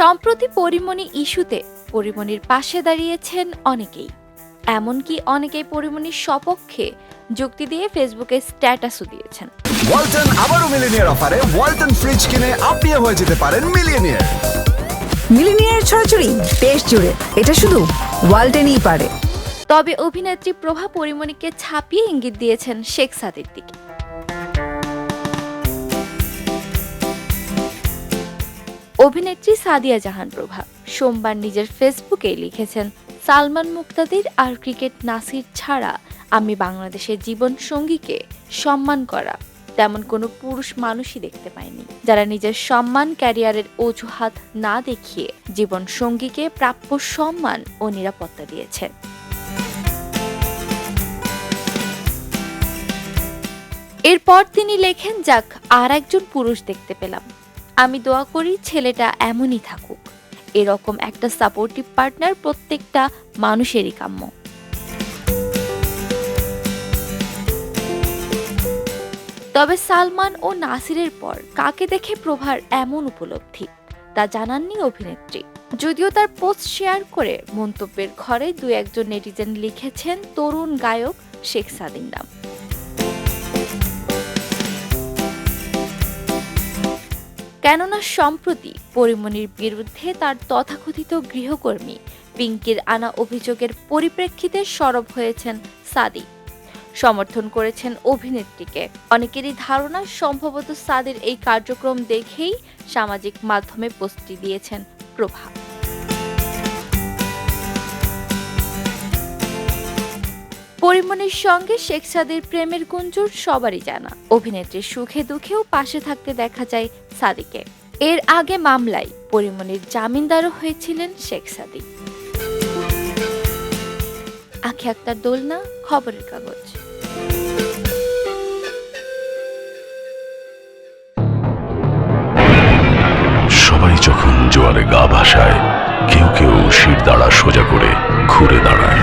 সম্প্রতি পরিমণি ইস্যুতে পরিমণির পাশে দাঁড়িয়েছেন অনেকেই। এমনকি অনেকেই পরিমণির সপক্ষে যুক্তি দিয়ে ফেসবুকে স্ট্যাটাসও দিয়েছেন। ওয়ালটন আবারও মিলিনিয়ার অফারে ওয়ালটন ফ্রিজ কিনে আপনিও হয়ে যেতে পারেন মিলিয়নিয়ার মিলিনিয়ার ছড়াছড়ি দেশ জুড়ে এটা শুধু ওয়ালটেনই পারে। তবে অভিনেত্রী প্রভা পরিমণিকে ছাপিয়ে ইঙ্গিত দিয়েছেন শেখ সাদির দিকে। অভিনেত্রী সাদিয়া জাহান প্রভা। সোমবার নিজের ফেসবুকে লিখেছেন, সালমান মুক্তাদির আর ক্রিকেট নাসির ছাড়া আমি বাংলাদেশের জীবন সঙ্গীকে সম্মান করা তেমন কোনো পুরুষ মানুষই দেখতে পাইনি। যারা নিজের সম্মান, ক্যারিয়ারের অজুহাত না দেখিয়ে জীবন সঙ্গীকে প্রাপ্য সম্মান ও নিরাপত্তা দিয়েছেন। এরপর তিনি লেখেন, যাক, আর একজন পুরুষ দেখতে পেলাম। আমি দোয়া করি ছেলেটা এমনই থাকুক। এরকম একটা সাপোর্টিভ পার্টনার প্রত্যেকটা মানুষেরই কাম্য। তবে সালমান ও নাসিরের পর কাকে দেখে প্রভার এমন উপলব্ধি, তা জানাননি অভিনেত্রী। যদিও তার পোস্ট শেয়ার করে মন্তব্যের ঘরে দু একজন নেটিজেন লিখেছেন, তরুণ গায়ক শেখ সাদিন নাম। কেননা সম্প্রতি পরিমণির বিরুদ্ধে তার তথাকথিত গৃহকর্মী পিঙ্কির আনা অভিযোগের পরিপ্রেক্ষিতে সরব হয়েছেন সাদি সমর্থন করেছেন অভিনেত্রীকে। অনেকেরই ধারণা সম্ভবত সাদির এই কার্যক্রম দেখেই সামাজিক মাধ্যমে পোস্টটি দিয়েছেন প্রভা। পরিমণির সঙ্গে শেখ সাদির প্রেমের গুঞ্জন সবারই জানা। অভিনেত্রীর সুখে দুঃখেও পাশে থাকতে দেখা যায় সাদিকে। এর আগে মামলায় পরিমণির জামিনদারও হয়েছিলেন শেখ সাদি। আখি আক্তার দোলনা, খবরের কাগজ। সবাই যখন জোয়ারে গা ভাসায়, কেউ কেউ শির দাঁড়া সোজা করে ঘুরে দাঁড়ায়।